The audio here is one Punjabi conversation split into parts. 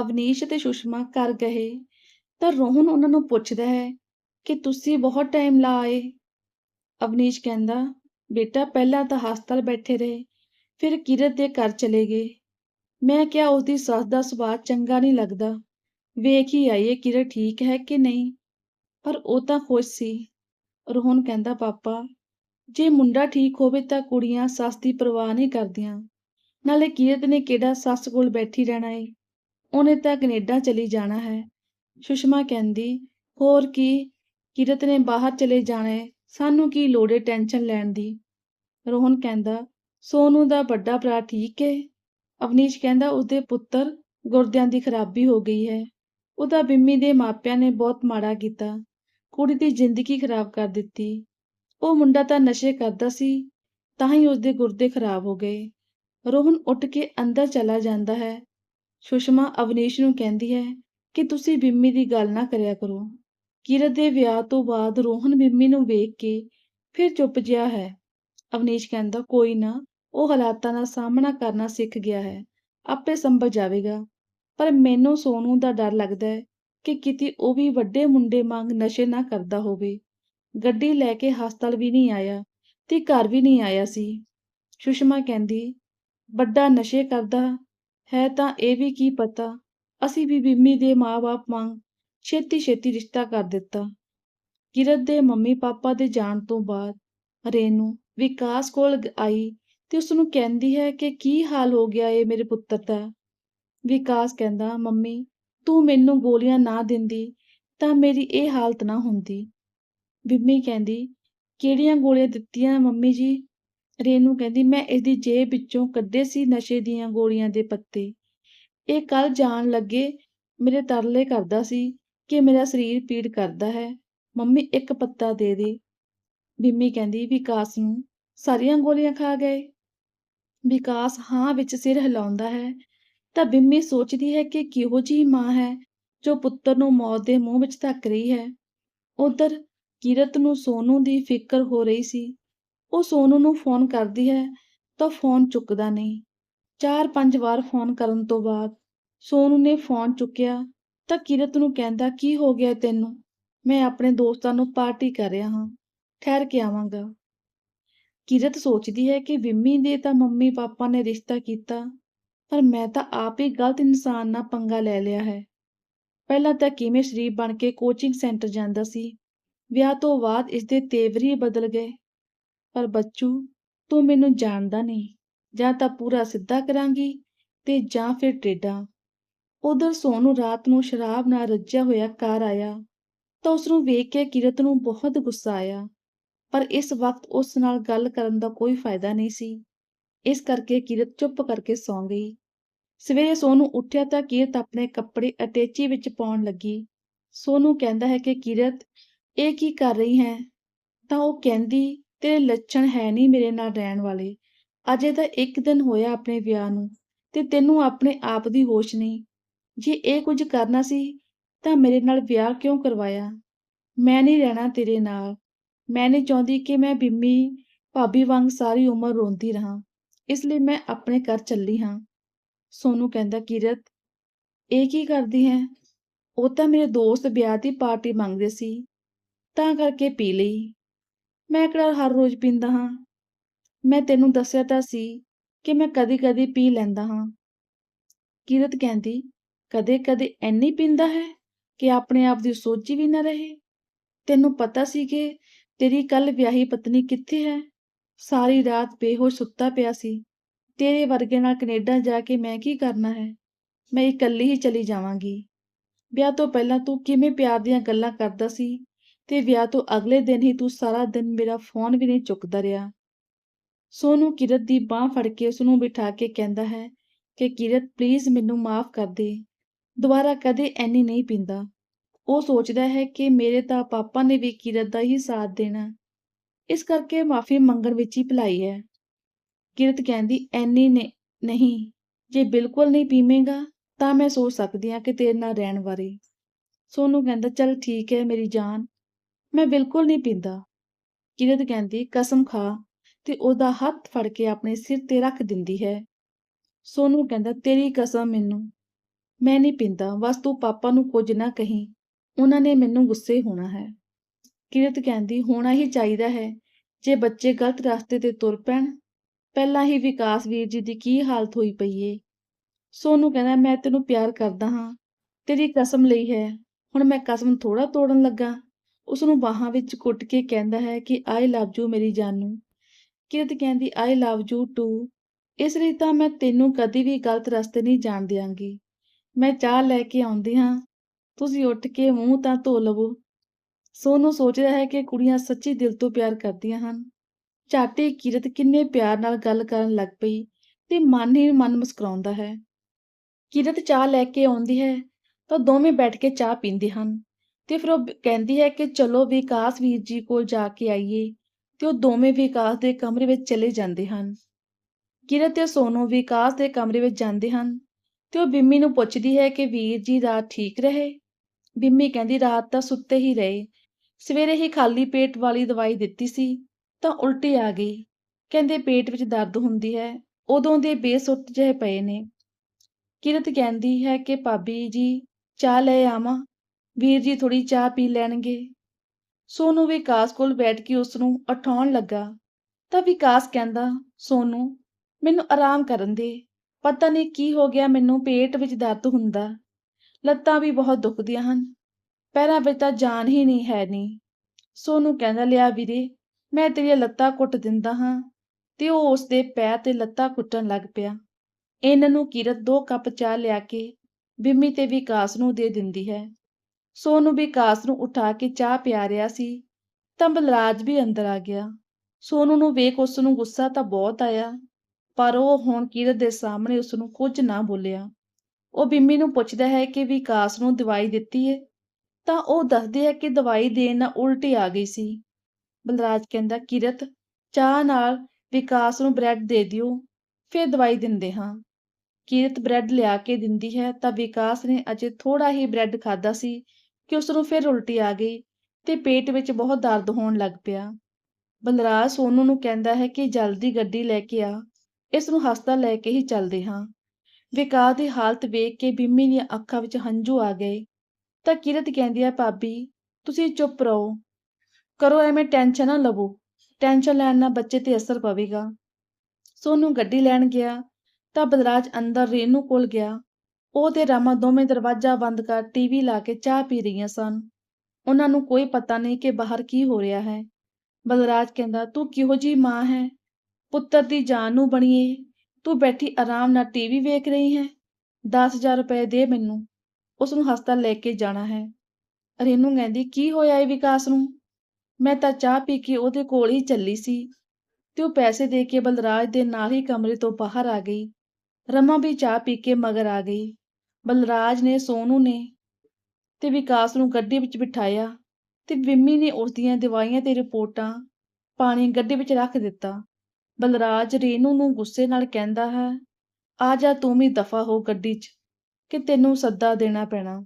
ਅਵਨੀਸ਼ ਅਤੇ ਸੁਸ਼ਮਾ ਘਰ ਗਏ ਤਾਂ ਰੋਹਨ ਉਹਨਾਂ ਨੂੰ ਪੁੱਛਦਾ ਹੈ ਕਿ ਤੁਸੀਂ ਬਹੁਤ ਟਾਈਮ ਲਾ ਆਏ। ਅਵਨੀਸ਼ ਕਹਿੰਦਾ, ਬੇਟਾ, ਪਹਿਲਾਂ ਤਾਂ ਹਸਪਤਾਲ ਬੈਠੇ ਰਹੇ, ਫਿਰ ਕਿਰਤ ਦੇ ਘਰ ਚਲੇ ਗਏ। ਮੈਂ ਕਿਹਾ ਉਹਦੀ ਸੱਸ ਦਾ ਸੁਭਾਅ ਚੰਗਾ ਨਹੀਂ ਲੱਗਦਾ। ਵੇਖ ਹੀ ਆਈਏ ਕਿਰਤ ਠੀਕ ਹੈ ਕਿ ਨਹੀਂ। ਪਰ ਉਹ ਤਾਂ ਖੁਸ਼ ਸੀ। ਰੋਹਨ ਕਹਿੰਦਾ, ਪਾਪਾ, ਜੇ ਮੁੰਡਾ ਠੀਕ ਹੋਵੇ ਤਾਂ ਕੁੜੀਆਂ ਸੱਸ ਦੀ ਪਰਵਾਹ ਨਹੀਂ ਕਰਦੀਆਂ। ਨਾਲੇ ਕਿਰਤ ਨੇ ਕਿਹੜਾ ਸੱਸ ਕੋਲ ਬੈਠੀ ਰਹਿਣਾ ਏ? ਉਹਨੇ ਤਾਂ ਕੈਨੇਡਾ ਚਲੀ ਜਾਣਾ ਹੈ। ਸੁਸ਼ਮਾ ਕਹਿੰਦੀ, ਹੋਰ ਕੀ? ਕਿਰਤ ਨੇ ਬਾਹਰ ਚਲੇ ਜਾਣਾ ਸਾਨੂੰ ਕੀ ਲੋੜ ਏ ਟੈਨਸ਼ਨ ਲੈਣ ਦੀ? ਰੋਹਨ ਕਹਿੰਦਾ, ਸੋਨੂ ਦਾ ਵੱਡਾ ਭਰਾ ਠੀਕ ਹੈ ਅਵਨੀਸ਼ ਕਹਿੰਦਾ, ਉਸਦੇ ਪੁੱਤਰ ਗੁਰਦਿਆਂ ਦੀ ਖਰਾਬੀ ਹੋ ਗਈ ਹੈ। ਉਹਦਾ ਬਿੰਮੀ ਦੇ ਮਾਪਿਆਂ ਨੇ ਬਹੁਤ ਮਾੜਾ ਕੀਤਾ। ਕੁੜੀ ਦੀ ਜ਼ਿੰਦਗੀ ਖਰਾਬ ਕਰ ਦਿੱਤੀ। ਉਹ ਮੁੰਡਾ ਤਾਂ ਨਸ਼ੇ ਕਰਦਾ ਸੀ, ਤਾਂ ਹੀ ਉਸਦੇ ਗੁਰਦੇ ਖਰਾਬ ਹੋ ਗਏ। ਰੋਹਨ ਉੱਠ ਕੇ ਅੰਦਰ ਚਲਾ ਜਾਂਦਾ ਹੈ। ਸੁਸ਼ਮਾ ਅਵਨੀਸ਼ ਨੂੰ ਕਹਿੰਦੀ ਹੈ ਕਿ ਤੁਸੀਂ ਬਿੰਮੀ ਦੀ ਗੱਲ ਨਾ ਕਰਿਆ ਕਰੋ। ਕਿਰਤ ਦੇ ਵਿਆਹ ਤੋਂ ਬਾਅਦ ਰੋਹਨ ਬਿੰਮੀ ਨੂੰ ਵੇਖ ਕੇ ਫਿਰ ਚੁੱਪ ਜਿਹਾ ਹੈ। ਅਵਨੀਸ਼ ਕਹਿੰਦਾ, ਕੋਈ ਨਾ, ਉਹ ਹਾਲਾਤਾਂ ਦਾ ਸਾਹਮਣਾ ਕਰਨਾ ਸਿੱਖ ਗਿਆ ਹੈ। ਆਪੇ ਸੰਭਲ ਜਾਵੇਗਾ। ਪਰ ਮੈਨੂੰ ਸੋਨੂ ਦਾ ਡਰ ਲੱਗਦਾ ਹੈ ਕਿ ਕਿਤੇ ਉਹ ਵੀ ਵੱਡੇ ਮੁੰਡੇ ਵਾਂਗ ਨਸ਼ੇ ਨਾ ਕਰਦਾ ਹੋਵੇ। ਗੱਡੀ ਲੈ ਕੇ ਹਸਪਤਾਲ ਵੀ ਨਹੀਂ ਆਇਆ ਤੇ ਘਰ ਵੀ ਨਹੀਂ ਆਇਆ ਸੀ। ਸੁਸ਼ਮਾ ਕਹਿੰਦੀ, ਵੱਡਾ ਨਸ਼ੇ ਕਰਦਾ ਹੈ ਤਾਂ ਇਹ ਵੀ ਕੀ ਪਤਾ? ਅਸੀਂ ਵੀ ਬਿੰਮੀ ਦੇ ਮਾਂ-ਬਾਪ ਵਾਂਗ ਛੇਤੀ ਛੇਤੀ ਰਿਸ਼ਤਾ ਕਰ ਦਿੱਤਾ। ਕਿਰਤ ਦੇ ਮੰਮੀ ਪਾਪਾ ਦੇ ਜਾਣ ਤੋਂ ਬਾਅਦ ਰੇਨੂ ਵਿਕਾਸ ਕੋਲ ਆਈ ਤੇ ਉਸ ਨੂੰ ਕਹਿੰਦੀ ਹੈ ਕਿ ਕੀ ਹਾਲ ਹੋ ਗਿਆ ਏ ਮੇਰੇ ਪੁੱਤਰ ਦਾ? ਵਿਕਾਸ ਕਹਿੰਦਾ, ਮੰਮੀ, ਤੂੰ ਮੈਨੂੰ ਗੋਲੀਆਂ ਨਾ ਦਿੰਦੀ ਤਾਂ ਮੇਰੀ ਇਹ ਹਾਲਤ ਨਾ ਹੁੰਦੀ। ਬਿੰਮੀ ਕਹਿੰਦੀ, ਕਿਹੜੀਆਂ ਗੋਲੀਆਂ ਦਿੱਤੀਆਂ ਮੰਮੀ ਜੀ? ਰੇਨੂ ਕਹਿੰਦੀ, ਮੈਂ ਇਹਦੀ ਜੇਬ ਵਿੱਚੋਂ ਕੱਢੇ ਸੀ ਨਸ਼ੇ ਦੀਆਂ ਗੋਲੀਆਂ ਦੇ ਪੱਤੇ। ਇਹ ਕੱਲ ਜਾਣ ਲੱਗੇ ਮੇਰੇ ਤਰਲੇ ਕਰਦਾ ਸੀ ਕਿ ਮੇਰਾ ਸਰੀਰ ਪੀੜ ਕਰਦਾ ਹੈ। ਮੰਮੀ ਇੱਕ ਪੱਤਾ ਦੇ ਦੇ। ਬਿੰਮੀ ਕਹਿੰਦੀ, ਵਿਕਾਸ ਨੂੰ ਸਾਰੀਆਂ ਗੋਲੀਆਂ ਖਾ ਗਏ। ਵਿਕਾਸ ਹਾਂ ਵਿੱਚ ਸਿਰ ਹਿਲਾਉਂਦਾ ਹੈ। ਤਾਂ ਬਿੰਮੀ ਸੋਚਦੀ ਹੈ ਕਿ ਕਿਹੋ ਜਿਹੀ ਮਾਂ ਹੈ ਜੋ ਪੁੱਤਰ ਨੂੰ ਮੌਤ ਦੇ ਮੂੰਹ ਵਿੱਚ ਧੱਕ ਰਹੀ ਹੈ। ਉਧਰ ਕਿਰਤ ਨੂੰ ਸੋਨੂ ਦੀ ਫਿਕਰ ਹੋ ਰਹੀ ਸੀ। ਉਹ ਸੋਨੂ ਨੂੰ ਫੋਨ ਕਰਦੀ ਹੈ ਤਾਂ ਫੋਨ ਚੁੱਕਦਾ ਨਹੀਂ। ਚਾਰ ਪੰਜ ਵਾਰ ਫੋਨ ਕਰਨ ਤੋਂ ਬਾਅਦ ਸੋਨੂ ਨੇ ਫੋਨ ਚੁੱਕਿਆ ਤਾਂ ਕਿਰਤ ਨੂੰ ਕਹਿੰਦਾ, ਕੀ ਹੋ ਗਿਆ ਤੈਨੂੰ? ਮੈਂ ਆਪਣੇ ਦੋਸਤਾਂ ਨੂੰ ਪਾਰਟੀ ਕਰ ਰਿਹਾ ਹਾਂ, ਠਹਿਰ ਕੇ ਆਵਾਂਗਾ। ਕਿਰਤ ਸੋਚਦੀ ਹੈ ਕਿ ਵਿੰਮੀ ਦੇ ਤਾਂ ਮੰਮੀ ਪਾਪਾ ਨੇ ਰਿਸ਼ਤਾ ਕੀਤਾ, ਪਰ ਮੈਂ ਤਾਂ ਆਪ ਹੀ ਗਲਤ ਇਨਸਾਨ ਨਾਲ ਪੰਗਾ ਲੈ ਲਿਆ ਹੈ। ਪਹਿਲਾਂ ਤਾਂ ਕਿਵੇਂ ਸ਼ਰੀਫ ਬਣ ਕੇ ਕੋਚਿੰਗ ਸੈਂਟਰ ਜਾਂਦਾ ਸੀ, ਵਿਆਹ ਤੋਂ ਬਾਅਦ ਇਸਦੇ ਤੇਵਰ ਹੀ ਬਦਲ ਗਏ। ਪਰ ਬੱਚੂ, ਤੂੰ ਮੈਨੂੰ ਜਾਣਦਾ ਨਹੀਂ। ਜਾਂ ਤਾਂ ਪੂਰਾ ਸਿੱਧਾ ਕਰਾਂਗੀ ਤੇ ਜਾਂ ਫਿਰ ਟੇਢਾ। ਉਧਰ ਸੋਨੂੰ ਰਾਤ ਨੂੰ ਸ਼ਰਾਬ ਨਾਲ ਰੱਜਿਆ ਹੋਇਆ ਕਾਰ ਆਇਆ ਤਾਂ ਉਸ ਨੂੰ ਵੇਖ ਕੇ ਕਿਰਤ ਨੂੰ ਬਹੁਤ ਗੁੱਸਾ ਆਇਆ। ਪਰ ਇਸ ਵਕਤ ਉਸ ਨਾਲ ਗੱਲ ਕਰਨ ਦਾ ਕੋਈ ਫਾਇਦਾ ਨਹੀਂ ਸੀ। ਇਸ ਕਰਕੇ ਕਿਰਤ ਚੁੱਪ ਕਰਕੇ ਸੌਂ ਗਈ। ਸਵੇਰੇ ਸੋਨੂੰ ਉੱਠਿਆ ਤਾਂ ਕਿਰਤ ਆਪਣੇ ਕੱਪੜੇ ਅਟੈਚੀ ਵਿੱਚ ਪਾਉਣ ਲੱਗੀ। ਸੋਨੂੰ ਕਹਿੰਦਾ ਹੈ ਕਿ ਕਿਰਤ, ਇਹ ਕੀ ਕਰ ਰਹੀ ਹੈ? ਤਾਂ ਉਹ ਕਹਿੰਦੀ ਤੇਰੇ ਲੱਛਣ ਹੈ ਨਹੀਂ ਮੇਰੇ ਨਾਲ ਰਹਿਣ ਵਾਲੇ। ਅਜੇ ਤਾਂ ਇੱਕ ਦਿਨ ਹੋਇਆ ਆਪਣੇ ਵਿਆਹ ਨੂੰ ਤੇ ਤੈਨੂੰ ਆਪਣੇ ਆਪ ਦੀ ਹੋਸ਼ ਨਹੀਂ। ਜੇ ਇਹ ਕੁਝ ਕਰਨਾ ਸੀ ਤਾਂ ਮੇਰੇ ਨਾਲ ਵਿਆਹ ਕਿਉਂ ਕਰਵਾਇਆ? ਮੈਂ ਨਹੀਂ ਰਹਿਣਾ ਤੇਰੇ ਨਾਲ। ਮੈਂ ਨਹੀਂ ਚਾਹੁੰਦੀ ਕਿ ਮੈਂ ਬਿੰਮੀ ਭਾਬੀ ਵਾਂਗ ਸਾਰੀ ਉਮਰ ਰੋਂਦੀ ਰਹਾ। ਇਸ ਲਈ ਮੈਂ ਆਪਣੇ ਘਰ ਚੱਲੀ ਹਾਂ। ਸੋਨੂੰ ਕਹਿੰਦਾ, ਕਿਰਤ, ਇਹ ਕੀ ਕਰਦੀ ਹੈ? ਉਹ ਤਾਂ ਮੇਰੇ ਦੋਸਤ ਵਿਆਹ ਦੀ ਪਾਰਟੀ ਮੰਗਦੇ ਸੀ। ਤਾਂ ਕਰਕੇ ਪੀ ਲਈ। ਮੈਂ ਕਿਹੜਾ ਹਰ ਰੋਜ਼ ਪੀਂਦਾ ਹਾਂ? ਮੈਂ ਤੈਨੂੰ ਦੱਸਿਆ ਤਾਂ ਸੀ ਕਿ ਮੈਂ ਕਦੀ-ਕਦੀ ਪੀ ਲੈਂਦਾ ਹਾਂ। ਕਿਰਤ ਕਹਿੰਦੀ, ਕਦੇ-ਕਦੇ ਐਨੀ ਪੀਂਦਾ ਹੈ ਕਿ ਆਪਣੇ ਆਪ ਦੀ ਸੋਚੀ ਵੀ ਨਾ ਰਹੇ। ਤੈਨੂੰ ਪਤਾ ਸੀ ਕਿ ਤੇਰੀ ਕੱਲ ਵਿਆਹੀ ਪਤਨੀ ਕਿੱਥੇ ਹੈ? ਸਾਰੀ ਰਾਤ ਬੇਹੋਸ਼ ਸੁੱਤਾ ਪਿਆ ਸੀ। ਤੇਰੇ ਵਰਗੇ ਨਾਲ ਕੈਨੇਡਾ ਜਾ ਕੇ ਮੈਂ ਕੀ ਕਰਨਾ ਹੈ? ਮੈਂ ਇਕੱਲੀ ਹੀ ਚਲੀ ਜਾਵਾਂਗੀ। ਵਿਆਹ ਤੋਂ ਪਹਿਲਾਂ ਤੂੰ ਕਿਵੇਂ ਪਿਆਰ ਦੀਆਂ ਗੱਲਾਂ ਕਰਦਾ ਸੀ? ਤੇ ਵਿਆਹ ਤੋਂ ਅਗਲੇ ਦਿਨ ਹੀ ਤੂੰ ਸਾਰਾ ਦਿਨ ਮੇਰਾ ਫੋਨ ਵੀ ਨਹੀਂ ਚੁੱਕਦਾ ਰਿਹਾ। ਸੋਨੂੰ ਕਿਰਤ ਦੀ ਬਾਹ ਫੜ ਕੇ ਉਸ ਨੂੰ ਬਿਠਾ ਕੇ ਕਹਿੰਦਾ ਹੈ ਕਿ ਕਿਰਤ ਪਲੀਜ਼ ਮੈਨੂੰ ਮਾਫ ਕਰ ਦੇ। ਦੁਬਾਰਾ ਕਦੇ ਐਨੀ ਨਹੀਂ ਪੀਂਦਾ। ਉਹ ਸੋਚਦਾ ਹੈ ਕਿ ਮੇਰੇ ਤਾਂ ਪਾਪਾ ਨੇ ਵੀ ਕਿਰਤ ਦਾ ਹੀ ਸਾਥ ਦੇਣਾ। ਇਸ ਕਰਕੇ ਮਾਫੀ ਮੰਗਣ ਵਿੱਚ ਹੀ ਭਲਾਈ ਹੈ। ਕਿਰਤ ਕਹਿੰਦੀ, ਐਨੀ ਨੇ, ਨਹੀਂ, ਜੇ ਬਿਲਕੁਲ ਨਹੀਂ ਪੀਵੇਂਗਾ, ਤਾਂ ਮੈਂ ਸੋਚ ਸਕਦੀ ਹਾਂ ਕਿ ਤੇਰੇ ਨਾਲ ਰਹਿਣ ਬਾਰੇ। ਸੋਨੂੰ ਕਹਿੰਦਾ, ਚੱਲ ਠੀਕ ਹੈ ਮੇਰੀ ਜਾਨ ਮੈਂ ਬਿਲਕੁਲ ਨਹੀਂ ਪੀਂਦਾ। ਕਿਰਤ ਕਹਿੰਦੀ, ਕਸਮ ਖਾ, ਤੇ ਉਹਦਾ ਹੱਥ ਫੜ ਕੇ ਆਪਣੇ ਸਿਰ ਤੇ ਰੱਖ ਦਿੰਦੀ ਹੈ। ਸੋਨੂੰ ਕਹਿੰਦਾ, ਤੇਰੀ ਕਸਮ ਮੈਨੂੰ, ਮੈਂ ਨਹੀਂ ਪੀਂਦਾ, ਬਸ ਤੂੰ ਪਾਪਾ ਨੂੰ ਕੁਝ ਨਾ ਕਹੀਂ, ਉਹਨਾਂ ਨੇ ਮੈਨੂੰ ਗੁੱਸੇ ਹੋਣਾ ਹੈ। ਕਿਰਤ ਕਹਿੰਦੀ, ਹੋਣਾ ਹੀ ਚਾਹੀਦਾ ਹੈ, ਜੇ ਬੱਚੇ ਗਲਤ ਰਸਤੇ ਤੇ ਤੁਰ ਪੈਣ, ਪਹਿਲਾਂ ਹੀ ਵਿਕਾਸ ਵੀਰ ਜੀ ਦੀ ਕੀ ਹਾਲਤ ਹੋਈ ਪਈ ਏ? ਸੋਨੂੰ ਕਹਿੰਦਾ, ਮੈਂ ਤੈਨੂੰ ਪਿਆਰ ਕਰਦਾ ਹਾਂ, ਤੇਰੀ ਕਸਮ ਲਈ ਹੈ, ਹੁਣ ਮੈਂ ਕਸਮ ਥੋੜਾ ਤੋੜਨ ਲੱਗਾ ਉਸ ਨੂੰ ਬਾਹਾਂ ਵਿੱਚ ਕੁੱਟ ਕੇ ਕਹਿੰਦਾ ਹੈ ਕਿ ਆਈ ਲਵ ਯੂ ਮੇਰੀ ਜਾਨੂ। ਕਿਰਤ ਕਹਿੰਦੀ ਆਈ ਲਵ ਯੂ ਟੂ ਇਸ ਲਈ ਤਾਂ ਮੈਂ ਤੈਨੂੰ ਕਦੀ ਵੀ ਗਲਤ ਰਸਤੇ ਨਹੀਂ ਜਾਣ ਦਿਆਂਗੀ। ਮੈਂ ਚਾਹ ਲੈ ਕੇ ਆਉਂਦੀ ਹਾਂ। ਤੁਸੀਂ ਉੱਠ ਕੇ ਮੂੰਹ ਤਾਂ ਧੋ ਲਵੋ ਸੋਨੂੰ ਸੋਚਦਾ ਹੈ ਕਿ ਕੁੜੀਆਂ ਸੱਚੀ ਦਿਲ ਤੋਂ ਪਿਆਰ ਕਰਦੀਆਂ ਹਨ। ਝਾਟੇ ਕਿਰਤ ਕਿੰਨੇ ਪਿਆਰ ਨਾਲ ਗੱਲ ਕਰਨ ਲੱਗ ਪਈ ਤੇ ਮਨ ਹੀ ਮਨ ਮੁਸਕਰਾਉਂਦਾ ਹੈ। ਕਿਰਤ ਚਾਹ ਲੈ ਕੇ ਆਉਂਦੀ ਹੈ ਤਾਂ ਦੋਵੇਂ ਬੈਠ ਕੇ ਚਾਹ ਪੀਂਦੇ ਹਨ। ਤੇ ਫਿਰ ਉਹ ਕਹਿੰਦੀ ਹੈ ਕਿ ਚਲੋ ਵਿਕਾਸ ਵੀਰ ਜੀ ਕੋਲ ਜਾ ਕੇ ਆਈਏ ਤੇ ਉਹ ਦੋਵੇਂ ਵਿਕਾਸ ਦੇ ਕਮਰੇ ਵਿੱਚ ਚਲੇ ਜਾਂਦੇ ਹਨ। ਕਿਰਤ ਤੇ ਸੋਨੂੰ ਵਿਕਾਸ ਦੇ ਕਮਰੇ ਵਿੱਚ ਜਾਂਦੇ ਹਨ ਤੇ ਉਹ ਬਿੰਮੀ ਨੂੰ ਪੁੱਛਦੀ ਹੈ ਕਿ ਵੀਰ ਜੀ ਰਾਤ ਠੀਕ ਰਹੇ? ਬਿੰਮੀ ਕਹਿੰਦੀ, ਰਾਤ ਤਾਂ ਸੁੱਤੇ ਹੀ ਰਹੇ। ਸਵੇਰੇ ਹੀ ਖਾਲੀ ਪੇਟ ਵਾਲੀ ਦਵਾਈ ਦਿੱਤੀ ਸੀ ਤਾਂ ਉਲਟੀ ਆ ਗਈ। ਕਹਿੰਦੇ, ਪੇਟ ਵਿੱਚ ਦਰਦ ਹੁੰਦੀ ਹੈ। ਉਦੋਂ ਦੇ ਬੇਸੁੱਤ ਜਿਹੇ ਪਏ ਨੇ। ਕਿਰਤ ਕਹਿੰਦੀ ਹੈ ਕਿ, ਭਾਬੀ ਜੀ, ਚਾਹ ਲੈ ਆਵਾਂ। ਵੀਰ ਜੀ ਥੋੜੀ ਚਾਹ ਪੀ ਲੈਣਗੇ। ਸੋਨੂੰ ਵਿਕਾਸ ਕੋਲ ਬੈਠ ਕੇ ਉਸ ਨੂੰ ਉਠਾਉਣ ਲੱਗਾ। ਤਾਂ ਵਿਕਾਸ ਕਹਿੰਦਾ, ਸੋਨੂੰ, ਮੈਨੂੰ ਆਰਾਮ ਕਰਨ ਦੇ। ਪਤਾ ਨਹੀਂ ਕੀ ਹੋ ਗਿਆ, ਮੈਨੂੰ ਪੇਟ ਵਿੱਚ ਦਰਦ ਹੁੰਦਾ। ਲੱਤਾਂ ਵੀ ਬਹੁਤ ਦੁਖਦੀਆਂ ਹਨ। ਪੈਰਾਂ ਵਿੱਚ ਤਾਂ ਜਾਨ ਹੀ ਨਹੀਂ ਹੈ ਨਹੀਂ ਸੋਨੂੰ ਕਹਿੰਦਾ, ਲਿਆ ਵੀਰੇ, ਮੈਂ ਤੇਰੀਆਂ ਲੱਤਾਂ ਕੁੱਟ ਦਿੰਦਾ ਹਾਂ। ਤੇ ਉਹ ਉਸ ਦੇ ਪੈਰ ਤੇ ਲੱਤਾਂ ਕੁੱਟਣ ਲੱਗ ਪਿਆ। ਇਹਨਾਂ ਨੂੰ ਕਿਰਤ ਦੋ ਕੱਪ ਚਾਹ ਲਿਆ ਕੇ ਬਿੰਮੀ ਤੇ ਵਿਕਾਸ ਨੂੰ ਦੇ ਦਿੰਦੀ ਹੈ। ਸੋਨੂੰ ਵਿਕਾਸ ਨੂੰ ਉਠਾ ਕੇ ਚਾਹ ਪਿਆ ਰਿਹਾ ਸੀ, ਤਾਂ ਬਲਰਾਜ ਵੀ ਅੰਦਰ ਆ ਗਿਆ। ਸੋਨੂੰ ਨੂੰ ਵੇਖ ਉਸ ਨੂੰ ਗੁੱਸਾ ਤਾਂ ਬਹੁਤ ਆਇਆ, ਪਰ ਉਹ ਹੁਣ ਕਿਰਤ ਦੇ ਸਾਹਮਣੇ ਉਸ ਨੂੰ ਕੁਝ ਨਾ ਬੋਲਿਆ। ਉਹ ਬਿੰਮੀ ਨੂੰ ਪੁੱਛਦਾ ਹੈ ਕਿ ਵਿਕਾਸ ਨੂੰ ਦਵਾਈ ਦਿੱਤੀ ਹੈ ਤਾਂ ਉਹ ਦੱਸਦੀ ਹੈ ਕਿ ਦਵਾਈ ਦੇਣ ਨਾਲ ਉਲਟੀ ਆ ਗਈ ਸੀ। ਬਲਰਾਜ ਕਹਿੰਦਾ, ਕਿਰਤ, ਚਾਹ ਨਾਲ ਵਿਕਾਸ ਨੂੰ ਬ੍ਰੈਡ ਦੇ ਦਿਓ, ਫਿਰ ਦਵਾਈ ਦਿੰਦੇ ਹਾਂ। ਕਿਰਤ ਬ੍ਰੈਡ ਲਿਆ ਕੇ ਦਿੰਦੀ ਹੈ ਤਾਂ ਵਿਕਾਸ ਨੇ ਅਜੇ ਥੋੜਾ ਹੀ ਬ੍ਰੈਡ ਖਾਦਾ ਸੀ ਕਿ ਉਸ ਨੂੰ ਫਿਰ ਉਲਟੀ ਆ ਗਈ ਤੇ ਪੇਟ ਵਿੱਚ ਬਹੁਤ ਦਰਦ ਹੋਣ ਲੱਗ ਪਿਆ। ਬਲਰਾਜ ਸੋਨੂ ਨੂੰ ਕਹਿੰਦਾ ਹੈ ਕਿ ਜਲਦੀ ਗੱਡੀ ਲੈ ਕੇ ਆ। ਇਸ ਨੂੰ ਹਸਪਤਾਲ ਲੈ ਕੇ ਹੀ ਚੱਲਦੇ ਹਾਂ। ਵਿਕਾਸ ਦੀ ਹਾਲਤ ਵੇਖ ਕੇ ਬਿੰਮੀ ਦੀਆਂ ਅੱਖਾਂ ਵਿੱਚ ਹੰਝੂ ਆ ਗਏ। ਤਾਂ ਕਿਰਤ ਕਹਿੰਦੀ ਹੈ, ਭਾਬੀ, ਤੁਸੀਂ ਚੁੱਪ ਰਹੋ। ਕਰੋ ਐਵੇਂ ਟੈਨਸ਼ਨ ਨਾ ਲਵੋ। ਟੈਨਸ਼ਨ ਲੈਣ ਨਾਲ ਬੱਚੇ ਤੇ ਅਸਰ ਪਵੇਗਾ। ਸੋਨੂੰ ਗੱਡੀ ਲੈਣ ਗਿਆ ਤਾਂ ਬਲਰਾਜ ਅੰਦਰ ਰੇਨੂ ਕੋਲ ਗਿਆ। ਉਹ ਤੇ ਰਾਮਾ ਦੋਵੇਂ ਦਰਵਾਜ਼ਾ ਬੰਦ ਕਰ ਟੀਵੀ ਲਾ ਕੇ ਚਾਹ ਪੀ ਰਹੀਆਂ ਸਨ। ਉਹਨਾਂ ਨੂੰ ਕੋਈ ਪਤਾ ਨਹੀਂ ਕਿ ਬਾਹਰ ਕੀ ਹੋ ਰਿਹਾ ਹੈ। ਬਲਰਾਜ ਕਹਿੰਦਾ, ਤੂੰ ਕਿਹੋ ਜੀ ਮਾਂ ਹੈ? ਪੁੱਤਰ ਦੀ ਜਾਨ ਨੂੰ ਬਣੀਏ। ਤੂੰ ਬੈਠੀ ਆਰਾਮ ਨਾਲ ਟੀਵੀ ਵੇਖ ਰਹੀ ਹੈ। 10000 ਰੁਪਏ ਦੇ ਮੈਨੂੰ। ਉਸ ਨੂੰ ਹਸਪਤਾਲ ਲੈ ਕੇ ਜਾਣਾ ਹੈ। ਰੇਨੂ ਕਹਿੰਦੀ, ਕੀ ਹੋਇਆ ਏ ਵਿਕਾਸ ਨੂੰ? ਮੈਂ ਤਾਂ ਚਾਹ ਪੀ ਕੇ ਉਹਦੇ ਕੋਲ ਹੀ ਚੱਲੀ ਸੀ। ਤੇ ਉਹ ਪੈਸੇ ਦੇ ਕੇ ਬਲਰਾਜ ਦੇ ਨਾਲ ਹੀ ਕਮਰੇ ਤੋਂ ਬਾਹਰ ਆ ਗਈ। ਰਮਾ ਵੀ ਚਾਹ ਪੀ ਕੇ ਮਗਰ ਆ ਗਈ। ਬਲਰਾਜ ਨੇ, ਸੋਨੂ ਨੇ ਤੇ ਵਿਕਾਸ ਨੂੰ ਗੱਡੀ ਵਿੱਚ ਬਿਠਾਇਆ ਤੇ ਵਿੰਮੀ ਨੇ ਉਸ ਦੀਆਂ ਦਵਾਈਆਂ ਤੇ ਰਿਪੋਰਟਾਂ ਪਾਣੀ ਗੱਡੀ ਵਿੱਚ ਰੱਖ ਦਿੱਤਾ। ਬਲਰਾਜ ਰੇਨੂ ਨੂੰ ਗੁੱਸੇ ਨਾਲ ਕਹਿੰਦਾ ਹੈ, ਆ ਜਾ ਤੂੰ ਵੀ ਦਫਾ ਹੋ ਗੱਡੀ 'ਚ, ਕਿ ਤੈਨੂੰ ਸੱਦਾ ਦੇਣਾ ਪੈਣਾ।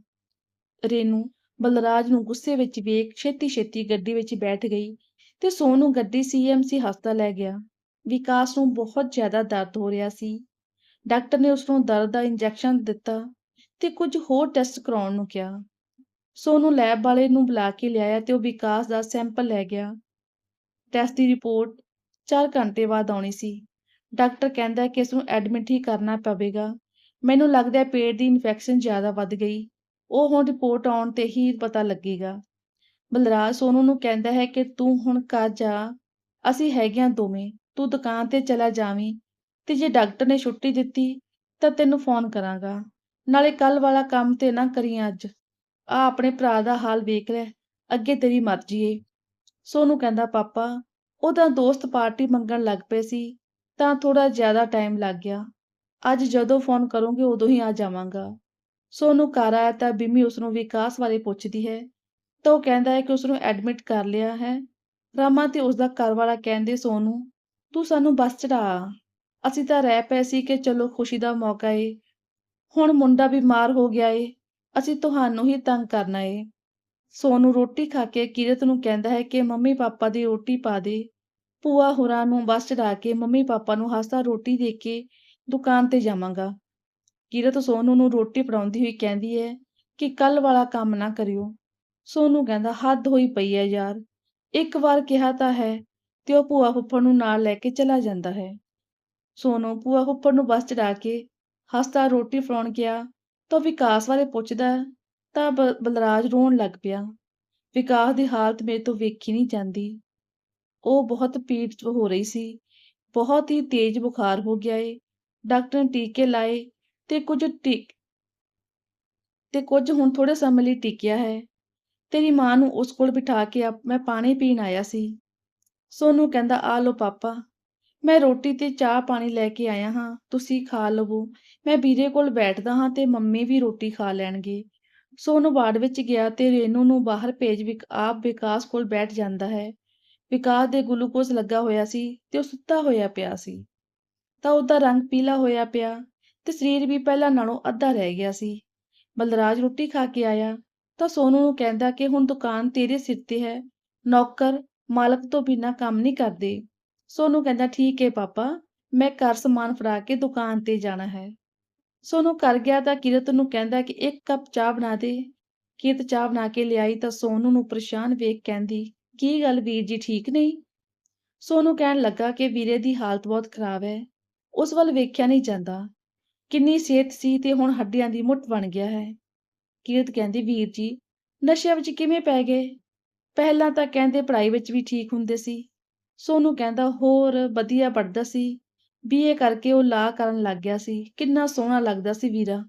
ਰੇਨੂ ਬਲਰਾਜ ਨੂੰ ਗੁੱਸੇ ਵਿੱਚ ਵੇਖ ਛੇਤੀ ਛੇਤੀ ਗੱਡੀ ਵਿੱਚ ਬੈਠ ਗਈ ਤੇ ਸੋਨੂੰ ਗੱਡੀ ਸੀਐਮਸੀ ਹਸਪਤਾਲ ਲੈ ਗਿਆ। ਵਿਕਾਸ ਨੂੰ ਬਹੁਤ ਜ਼ਿਆਦਾ ਦਰਦ ਹੋ ਰਿਹਾ ਸੀ। ਡਾਕਟਰ ਨੇ ਉਸ ਨੂੰ ਦਰਦ ਦਾ ਇੰਜੈਕਸ਼ਨ ਦਿੱਤਾ ਤੇ ਕੁਝ ਹੋਰ ਟੈਸਟ ਕਰਾਉਣ ਨੂੰ ਕਿਹਾ। ਸੋਨੂੰ ਲੈਬ ਵਾਲੇ ਨੂੰ ਬੁਲਾ ਕੇ ਲਿਆਇਆ ਤੇ ਉਹ ਵਿਕਾਸ ਦਾ ਸੈਂਪਲ ਲੈ ਗਿਆ। ਟੈਸਟ ਦੀ ਰਿਪੋਰਟ 4 ਘੰਟੇ ਬਾਅਦ ਆਉਣੀ ਸੀ। ਡਾਕਟਰ ਕਹਿੰਦਾ ਕਿ ਇਸ ਨੂੰ ਐਡਮਿਟ ਹੀ ਕਰਨਾ ਪਵੇਗਾ। ਮੈਨੂੰ ਲੱਗਦਾ ਹੈ ਪੇਟ ਦੀ ਇਨਫੈਕਸ਼ਨ ਜ਼ਿਆਦਾ ਵੱਧ ਗਈ। ਉਹ ਹੁਣ ਰਿਪੋਰਟ ਆਉਣ ਤੇ ਹੀ ਪਤਾ ਲੱਗੇਗਾ। ਬਲਰਾਜ ਸੋਨੂ ਨੂੰ ਕਹਿੰਦਾ ਹੈ ਕਿ ਤੂੰ ਹੁਣ ਘਰ ਜਾ। ਅਸੀਂ ਹੈਗਿਆਂ ਦੋਵੇਂ। ਤੂੰ ਦੁਕਾਨ ਤੇ ਚਲਾ ਜਾਵੀਂ ਤੇ ਜੇ ਡਾਕਟਰ ਨੇ ਛੁੱਟੀ ਦਿੱਤੀ ਤਾਂ ਤੈਨੂੰ ਫੋਨ ਕਰਾਂਗਾ। ਨਾਲੇ ਕੱਲ ਵਾਲਾ ਕੰਮ ਤੇ ਨਾ ਕਰੀ ਅੱਜ। ਆ ਆਪਣੇ ਭਰਾ ਦਾ ਹਾਲ ਵੇਖ ਲੈ, ਅੱਗੇ ਤੇਰੀ ਮਰਜ਼ੀ ਏ। ਸੋਨੂ ਕਹਿੰਦਾ, ਪਾਪਾ, ਉਹਦਾ ਦੋਸਤ ਪਾਰਟੀ ਮੰਗਣ ਲੱਗ ਪਏ ਸੀ, ਤਾਂ ਥੋੜਾ ਜ਼ਿਆਦਾ ਟਾਈਮ ਲੱਗ ਗਿਆ। ਅੱਜ ਜਦੋਂ ਫੋਨ ਕਰੋਗੇ, ਉਦੋਂ ਹੀ ਆ ਜਾਵਾਂਗਾ। ਸੋਨੂੰ ਘਰ ਆਇਆ ਤਾਂ ਬਿਮੀ ਉਸ ਨੂੰ ਵਿਕਾਸ ਬਾਰੇ ਪੁੱਛਦੀ ਹੈ, ਤਾਂ ਉਹ ਕਹਿੰਦਾ ਹੈ ਕਿ ਉਸ ਨੂੰ ਐਡਮਿਟ ਕਰ ਲਿਆ ਹੈ। ਰਾਮਾ ਤੇ ਉਸ ਦਾ ਘਰਵਾਲਾ ਕਹਿੰਦੇ, ਸੋਨੂੰ, ਤੂੰ ਸਾਨੂੰ ਬੱਸ ਚੜਾ ਅਸੀਂ ਤਾਂ ਰਹਿ ਪਏ ਸੀ ਕਿ ਚਲੋ ਖੁਸ਼ੀ ਦਾ ਮੌਕਾ ਏ। ਹੁਣ ਮੁੰਡਾ ਬਿਮਾਰ ਹੋ ਗਿਆ ਏ, ਅਸੀਂ ਤੁਹਾਨੂੰ ਹੀ ਤੰਗ ਕਰਨਾ ਏ। ਸੋਨੂੰ ਰੋਟੀ ਖਾ ਕੇ ਕਿਰਤ ਨੂੰ ਕਹਿੰਦਾ ਹੈ ਕਿ ਮੰਮੀ ਪਾਪਾ ਦੀ ਰੋਟੀ ਪਾ ਦੇ। ਭੂਆ ਹੋਰਾਂ ਨੂੰ ਬੱਸ ਚੜਾ ਕੇ ਮੰਮੀ ਪਾਪਾ ਨੂੰ ਹੱਸਦਾ ਰੋਟੀ ਦੇ ਕੇ ਦੁਕਾਨ ਤੇ ਜਾਵਾਂਗਾ। ਕਿਰਤ ਸੋਨੂੰ ਨੂੰ ਰੋਟੀ ਫੜਾਉਂਦੀ ਹੋਈ ਕਹਿੰਦੀ ਹੈ ਕਿ ਕੱਲ ਵਾਲਾ ਕੰਮ ਨਾ ਕਰਿਓ। ਸੋਨੂੰ ਕਹਿੰਦਾ, ਹੱਦ ਹੋਈ ਪਈ ਹੈ ਯਾਰ। ਇੱਕ ਵਾਰ ਕਿਹਾ ਤਾਂ ਹੈ ਤੇ ਉਹ ਭੂਆ ਫੁੱਫੜ ਨੂੰ ਨਾਲ ਲੈ ਕੇ ਚਲਾ ਜਾਂਦਾ ਹੈ। ਸੋਨੂੰ ਭੂਆ ਫੁੱਫੜ ਨੂੰ ਬੱਸ ਚੜਾ ਕੇ ਹੱਸਦਾ ਰੋਟੀ ਫੜਾਉਣ ਗਿਆ ਤਾਂ ਵਿਕਾਸ ਬਾਰੇ ਪੁੱਛਦਾ ਤਾਂ ਬ- ਬਲਰਾਜ ਰੋਣ ਲੱਗ ਪਿਆ। ਵਿਕਾਸ ਦੀ ਹਾਲਤ ਮੇਰੇ ਤੋਂ ਵੇਖੀ ਨਹੀਂ ਜਾਂਦੀ। ਉਹ ਬਹੁਤ ਪੀੜ ਹੋ ਰਹੀ ਸੀ। ਬਹੁਤ ਹੀ ਤੇਜ਼ ਬੁਖਾਰ ਹੋ ਗਿਆ ਏ। ਡਾਕਟਰ ਨੇ ਟੀਕੇ ਲਾਏ ਤੇ ਕੁਝ ਟੀਕ, ਤੇ ਕੁਝ ਹੁਣ ਥੋੜੇ ਸਮੇਂ ਲਈ ਟਿਕਿਆ ਹੈ। ਤੇਰੀ ਮਾਂ ਨੂੰ ਉਸ ਕੋਲ ਬਿਠਾ ਕੇ ਆਪ- ਮੈਂ ਪਾਣੀ ਪੀਣ ਆਇਆ ਸੀ। ਸੋਨੂੰ ਕਹਿੰਦਾ, ਆ ਲਓ ਪਾਪਾ। ਮੈਂ ਰੋਟੀ ਤੇ ਚਾਹ ਪਾਣੀ ਲੈ ਕੇ ਆਇਆ ਹਾਂ, ਤੁਸੀਂ ਖਾ ਲਵੋ। ਮੈਂ ਵੀਰੇ ਕੋਲ ਬੈਠਦਾ ਹਾਂ ਤੇ ਮੰਮੀ ਵੀ ਰੋਟੀ ਖਾ ਲੈਣਗੇ। ਸੋਨੂੰ ਬਾੜ ਵਿੱਚ ਗਿਆ ਤੇ ਰੇਨੂ ਨੂੰ ਬਾਹਰ ਭੇਜ ਵਿਕ, ਆਪ ਵਿਕਾਸ ਕੋਲ ਬੈਠ ਜਾਂਦਾ ਹੈ। ਵਿਕਾਸ ਦੇ ਗਲੂਕੋਜ਼ ਲੱਗਾ ਹੋਇਆ ਸੀ ਤੇ ਉਹ ਸੁੱਤਾ ਹੋਇਆ ਪਿਆ ਸੀ। ਤਾਂ ਉਹਦਾ ਰੰਗ ਪੀਲਾ ਹੋਇਆ ਪਿਆ ਤੇ ਸਰੀਰ ਵੀ ਪਹਿਲਾਂ ਨਾਲੋਂ ਅੱਧਾ ਰਹਿ ਗਿਆ ਸੀ। ਬਲਰਾਜ ਰੋਟੀ ਖਾ ਕੇ ਆਇਆ ਤਾਂ ਸੋਨੂ ਨੂੰ ਕਹਿੰਦਾ ਕਿ ਹੁਣ ਦੁਕਾਨ ਤੇਰੇ ਸਿਰ ਤੇ ਹੈ। ਨੌਕਰ, ਮਾਲਕ ਤੋਂ ਬਿਨਾਂ ਕੰਮ ਨਹੀਂ ਕਰਦੇ। ਸੋਨੂੰ ਕਹਿੰਦਾ, ਠੀਕ ਹੈ ਪਾਪਾ, ਮੈਂ ਘਰ ਸਮਾਨ ਫੜਾ ਕੇ ਦੁਕਾਨ ਤੇ ਜਾਣਾ ਹੈ। ਸੋਨੂੰ ਕਰ ਗਿਆ ਤਾਂ ਕਿਰਤ ਨੂੰ ਕਹਿੰਦਾ ਕਿ ਇੱਕ ਕੱਪ ਚਾਹ ਬਣਾ ਦੇ। ਕਿਰਤ ਚਾਹ ਬਣਾ ਕੇ ਲਿਆਈ ਤਾਂ ਸੋਨੂੰ ਨੂੰ ਪਰੇਸ਼ਾਨ ਵੇਖ ਕਹਿੰਦੀ, ਕੀ ਗੱਲ ਵੀਰ ਜੀ, ਠੀਕ ਨਹੀਂ? ਸੋਨੂੰ ਕਹਿਣ ਲੱਗਾ ਕਿ ਵੀਰੇ ਦੀ ਹਾਲਤ ਬਹੁਤ ਖਰਾਬ ਹੈ। ਉਸ ਵੱਲ ਵੇਖਿਆ ਨਹੀਂ ਜਾਂਦਾ। ਕਿੰਨੀ ਸਿਹਤ ਸੀ ਤੇ ਹੁਣ ਹੱਡੀਆਂ ਦੀ ਮੁੱਠ ਬਣ ਗਿਆ ਹੈ। ਕੀਰਤ ਕਹਿੰਦੀ, ਵੀਰ ਜੀ, ਨਸ਼ਿਆਂ ਵਿੱਚ ਕਿਵੇਂ ਪੈ ਗਏ? ਪਹਿਲਾਂ ਤਾਂ ਕਹਿੰਦੇ ਪੜ੍ਹਾਈ ਵਿੱਚ ਵੀ ਠੀਕ ਹੁੰਦੇ ਸੀ। ਸੋਨੂੰ ਕਹਿੰਦਾ, ਹੋਰ ਵਧੀਆ ਪੜ੍ਹਦਾ ਸੀ। ਬੀਏ ਕਰਕੇ ਉਹ ਲਾ ਕਰਨ ਲੱਗ ਗਿਆ ਸੀ। ਕਿੰਨਾ ਸੋਹਣਾ ਲੱਗਦਾ ਸੀ ਵੀਰਾ।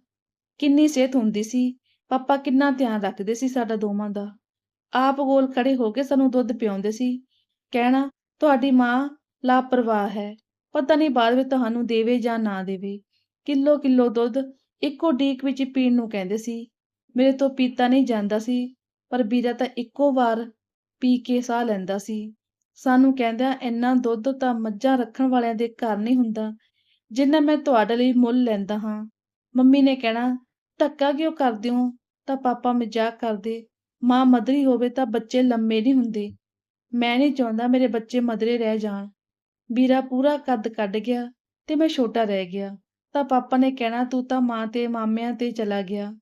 ਕਿੰਨੀ ਸਿਹਤ ਹੁੰਦੀ ਸੀ। ਪਾਪਾ ਕਿੰਨਾ ਧਿਆਨ ਰੱਖਦੇ ਸੀ ਸਾਡਾ ਦੋਵਾਂ ਦਾ। ਆਪ ਗੋਲ ਖੜੇ ਹੋ ਕੇ ਸਾਨੂੰ ਦੁੱਧ ਪਿਆਉਂਦੇ ਸੀ। ਕਹਿਣਾ, ਤੁਹਾਡੀ ਮਾਂ ਲਾਪਰਵਾਹ ਹੈ। ਪਤਾ ਨਹੀਂ ਬਾਅਦ ਵਿੱਚ ਤੁਹਾਨੂੰ ਦੇਵੇ ਜਾਂ ਨਾ ਦੇਵੇ। ਕਿਲੋ ਕਿਲੋ ਦੁੱਧ ਇੱਕੋ ਡੀਕ ਵਿੱਚ ਪੀਣ ਨੂੰ ਕਹਿੰਦੇ ਸੀ। ਮੇਰੇ ਤੋਂ ਪੀਤਾ ਨਹੀਂ ਜਾਂਦਾ ਸੀ, ਪਰ ਵੀਰਾ ਤਾਂ ਇੱਕੋ ਵਾਰ ਪੀ ਕੇ ਸਾਹ ਲੈਂਦਾ ਸੀ। ਸਾਨੂੰ ਕਹਿੰਦਿਆਂ ਇੰਨਾ ਦੁੱਧ ਤਾਂ ਮੱਝਾਂ ਰੱਖਣ ਵਾਲਿਆਂ ਦੇ ਘਰ ਨਹੀਂ ਹੁੰਦਾ, ਜਿੰਨਾ ਮੈਂ ਤੁਹਾਡੇ ਲਈ ਮੁੱਲ ਲੈਂਦਾ ਹਾਂ। ਮੰਮੀ ਨੇ ਕਹਿਣਾ, ਧੱਕਾ ਕਿਉਂ ਕਰਦੇ ਹੋ? ਤਾਂ ਪਾਪਾ ਮਜ਼ਾਕ ਕਰਦੇ, ਮਾਂ ਮਦਰੀ ਹੋਵੇ ਤਾਂ ਬੱਚੇ ਲੰਮੇ ਨਹੀਂ ਹੁੰਦੇ। ਮੈਂ ਨਹੀਂ ਚਾਹੁੰਦਾ ਮੇਰੇ ਬੱਚੇ ਮਦਰੇ ਰਹਿ ਜਾਣ। ਵੀਰਾ ਪੂਰਾ ਕੱਦ ਕੱਢ ਗਿਆ ਤੇ ਮੈਂ ਛੋਟਾ ਰਹਿ ਗਿਆ। ਤਾਂ ਪਾਪਾ ਨੇ ਕਹਿਣਾ, ਤੂੰ ਤਾਂ ਮਾਂ ਤੇ ਮਾਮਿਆਂ ਤੇ ਚਲਾ ਗਿਆ।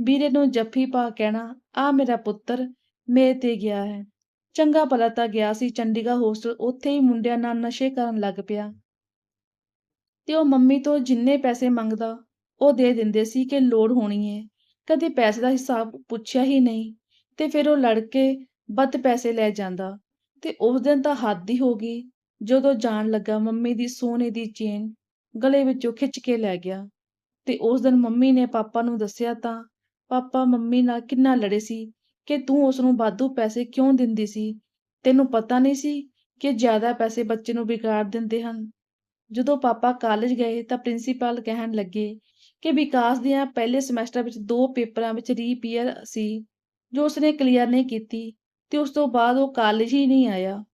ਵੀਰੇ ਨੂੰ ਜੱਫੀ ਪਾ ਕਹਿਣਾ ਆ ਮੇਰਾ ਪੁੱਤਰ ਮੇਰੇ ਤੇ ਗਿਆ ਹੈ। ਚੰਗਾ ਭਲਾ ਤਾਂ ਗਿਆ ਸੀ, ਚੰਡੀਗੜ੍ਹ ਹੋਸਟਲ ਉੱਥੇ ਹੀ ਮੁੰਡਿਆਂ ਨਾਲ ਨਸ਼ੇ ਕਰਨ ਲੱਗ ਪਿਆ। ਤੇ ਉਹ ਮੰਮੀ ਤੋਂ ਜਿੰਨੇ ਪੈਸੇ ਮੰਗਦਾ, ਉਹ ਦੇ ਦਿੰਦੇ ਸੀ ਕਿ ਲੋੜ ਹੋਣੀ ਹੈ ਕਦੇ ਪੈਸੇ ਦਾ ਹਿਸਾਬ ਪੁੱਛਿਆ ਹੀ ਨਹੀਂ, ਤੇ ਫਿਰ ਉਹ ਲੜ ਕੇ ਵੱਧ ਪੈਸੇ ਲੈ ਜਾਂਦਾ। ਤੇ ਉਸ ਦਿਨ ਤਾਂ ਹੱਦ ਹੀ ਹੋ ਗਈ, ਜਦੋਂ ਜਾਣ ਲੱਗਾ ਮੰਮੀ ਦੀ ਸੋਨੇ ਦੀ ਚੇਨ ਗਲੇ ਵਿੱਚੋਂ ਖਿੱਚ ਕੇ ਲੈ ਗਿਆ। ਤੇ ਉਸ ਦਿਨ ਮੰਮੀ ਨੇ ਪਾਪਾ ਨੂੰ ਦੱਸਿਆ ਤਾਂ ਪਾਪਾ ਮੰਮੀ ਨਾਲ ਕਿੰਨਾ ਲੜੇ ਸੀ ਕਿ ਤੂੰ ਉਸ ਨੂੰ ਵਾਧੂ ਪੈਸੇ ਕਿਉਂ ਦਿੰਦੀ ਸੀ? ਤੈਨੂੰ ਪਤਾ ਨਹੀਂ ਸੀ ਕਿ ਜ਼ਿਆਦਾ ਪੈਸੇ ਬੱਚੇ ਨੂੰ ਵਿਗਾੜ ਦਿੰਦੇ ਹਨ। ਜਦੋਂ ਪਾਪਾ ਕਾਲਜ ਗਏ ਤਾਂ ਪ੍ਰਿੰਸੀਪਲ ਕਹਿਣ ਲੱਗੇ ਕਿ ਵਿਕਾਸ ਦੀਆਂ ਪਹਿਲੇ ਸਮੈਸਟਰ ਵਿੱਚ ਦੋ ਪੇਪਰਾਂ ਵਿੱਚ ਰੀਪੀਅਰ ਸੀ, ਜੋ ਉਸਨੇ ਕਲੀਅਰ ਨਹੀਂ ਕੀਤੀ ਤੇ ਉਸ ਤੋਂ ਬਾਅਦ ਉਹ ਕਾਲਜ ਹੀ ਨਹੀਂ ਆਇਆ।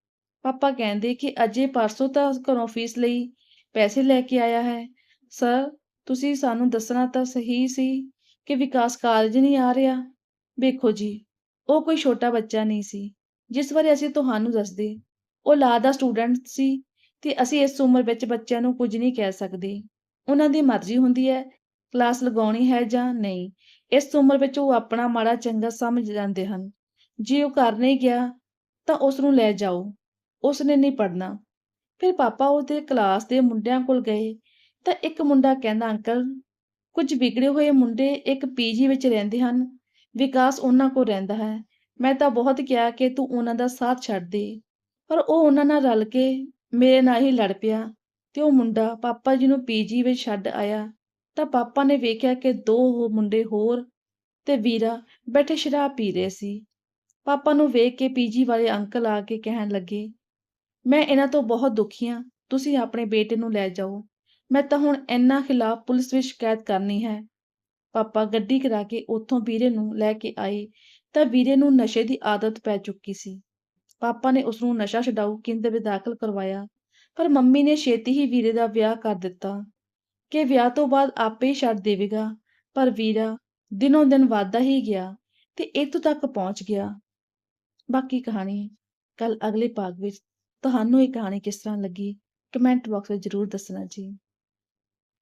ਪਾਪਾ ਕਹਿੰਦੇ ਕਿ ਅਜੇ ਪਰਸੋਂ ਤਾਂ ਘਰੋਂ ਫੀਸ ਲਈ ਪੈਸੇ ਲੈ ਕੇ ਆਇਆ ਹੈ। ਸਰ, ਤੁਸੀਂ ਸਾਨੂੰ ਦੱਸਣਾ ਤਾਂ ਸਹੀ ਸੀ ਕਿ ਵਿਕਾਸ ਕਾਲਜ ਨਹੀਂ ਆ ਰਿਹਾ? ਵੇਖੋ ਜੀ ਉਹ ਕੋਈ ਛੋਟਾ ਬੱਚਾ ਨਹੀਂ ਸੀ, ਜਿਸ ਬਾਰੇ ਅਸੀਂ ਤੁਹਾਨੂੰ ਦੱਸਦੇ। ਉਹ ਲਾ ਦਾ ਸਟੂਡੈਂਟ ਸੀ ਤੇ ਅਸੀਂ ਇਸ ਉਮਰ ਵਿੱਚ ਬੱਚਿਆਂ ਨੂੰ ਕੁਝ ਨਹੀਂ ਕਹਿ ਸਕਦੇ। ਉਹਨਾਂ ਦੀ ਮਰਜ਼ੀ ਹੁੰਦੀ ਹੈ, ਕਲਾਸ ਲਗਾਉਣੀ ਹੈ ਜਾਂ ਨਹੀਂ। ਇਸ ਉਮਰ ਵਿੱਚ ਉਹ ਆਪਣਾ ਮਾੜਾ ਚੰਗਾ ਸਮਝ ਜਾਂਦੇ ਹਨ। ਜੇ ਉਹ ਘਰ ਨਹੀਂ ਗਿਆ, ਤਾਂ ਉਸ ਨੂੰ ਲੈ ਜਾਓ। ਉਸ ਨੇ ਨਹੀਂ ਪੜਨਾ ਫਿਰ ਪਾਪਾ ਉਹਦੇ ਕਲਾਸ ਦੇ ਮੁੰਡਿਆਂ ਕੋਲ ਗਏ ਤਾਂ ਇੱਕ ਮੁੰਡਾ ਕਹਿੰਦਾ, ਅੰਕਲ, ਕੁਝ ਵਿਗੜੇ ਹੋਏ ਮੁੰਡੇ ਇੱਕ ਪੀਜੀ ਵਿੱਚ ਰਹਿੰਦੇ ਹਨ। ਵਿਕਾਸ ਉਹਨਾਂ ਕੋਲ ਰਹਿੰਦਾ ਹੈ। ਮੈਂ ਤਾਂ ਬਹੁਤ ਕਿਹਾ ਕਿ ਤੂੰ ਉਹਨਾਂ ਦਾ ਸਾਥ ਛੱਡ ਦੇ। ਪਰ ਉਹ ਉਹਨਾਂ ਨਾਲ ਰਲ ਕੇ ਮੇਰੇ ਨਾਲ ਹੀ ਲੜ ਪਿਆ ਤੇ ਉਹ ਮੁੰਡਾ ਪਾਪਾ ਜੀ ਨੂੰ ਪੀਜੀ ਵਿੱਚ ਛੱਡ ਆਇਆ। ਤਾਂ ਪਾਪਾ ਨੇ ਵੇਖਿਆ ਕਿ ਦੋ ਉਹ ਮੁੰਡੇ ਹੋਰ ਤੇ ਵੀਰਾ ਬੈਠੇ ਸ਼ਰਾਬ ਪੀ ਰਹੇ ਸੀ। ਪਾਪਾ ਨੂੰ ਵੇਖ ਕੇ ਪੀਜੀ ਵਾਲੇ ਅੰਕਲ ਆ ਕੇ ਕਹਿਣ ਲੱਗੇ, ਮੈਂ ਇਹਨਾਂ ਤੋਂ ਬਹੁਤ ਦੁਖੀ ਹਾਂ, ਤੁਸੀਂ ਆਪਣੇ ਬੇਟੇ ਨੂੰ ਲੈ ਜਾਓ। ਮੈਂ ਤਾਂ ਹੁਣ ਇਹਨਾਂ ਖਿਲਾਫ ਪੁਲਿਸ ਵਿੱਚ ਸ਼ਿਕਾਇਤ ਕਰਨੀ ਹੈ। ਪਾਪਾ ਗੱਡੀ ਕਰਾ ਕੇ ਉੱਥੋਂ ਵੀਰੇ ਨੂੰ ਲੈ ਕੇ ਆਏ, ਤਾਂ ਵੀਰੇ ਨੂੰ ਨਸ਼ੇ ਦੀ ਆਦਤ ਪੈ ਚੁੱਕੀ ਸੀ। ਪਾਪਾ ਨੇ ਉਸ ਨੂੰ ਨਸ਼ਾ ਛਡਾਊ ਕੇਂਦਰ ਵਿੱਚ ਦਾਖਲ ਕਰਵਾਇਆ, ਪਰ ਮੰਮੀ ਨੇ ਛੇਤੀ ਹੀ ਵੀਰੇ ਦਾ ਵਿਆਹ ਕਰ ਦਿੱਤਾ, ਕਿ ਵਿਆਹ ਤੋਂ ਬਾਅਦ ਆਪੇ ਹੀ ਛੱਡ ਦੇਵੇਗਾ। ਪਰ ਵੀਰਾ ਦਿਨੋਂ ਦਿਨ ਵਾਧਾ ਹੀ ਗਿਆ ਤੇ ਇੱਥੋਂ ਤੱਕ ਪਹੁੰਚ ਗਿਆ। ਬਾਕੀ ਕਹਾਣੀ ਕੱਲ ਅਗਲੇ ਭਾਗ ਵਿੱਚ ਤੁਹਾਨੂੰ ਇਹ ਕਹਾਣੀ ਕਿਸ ਤਰ੍ਹਾਂ ਲੱਗੀ, ਕਮੈਂਟ ਬਾਕਸ ਵਿੱਚ ਜ਼ਰੂਰ ਦੱਸਣਾ ਜੀ।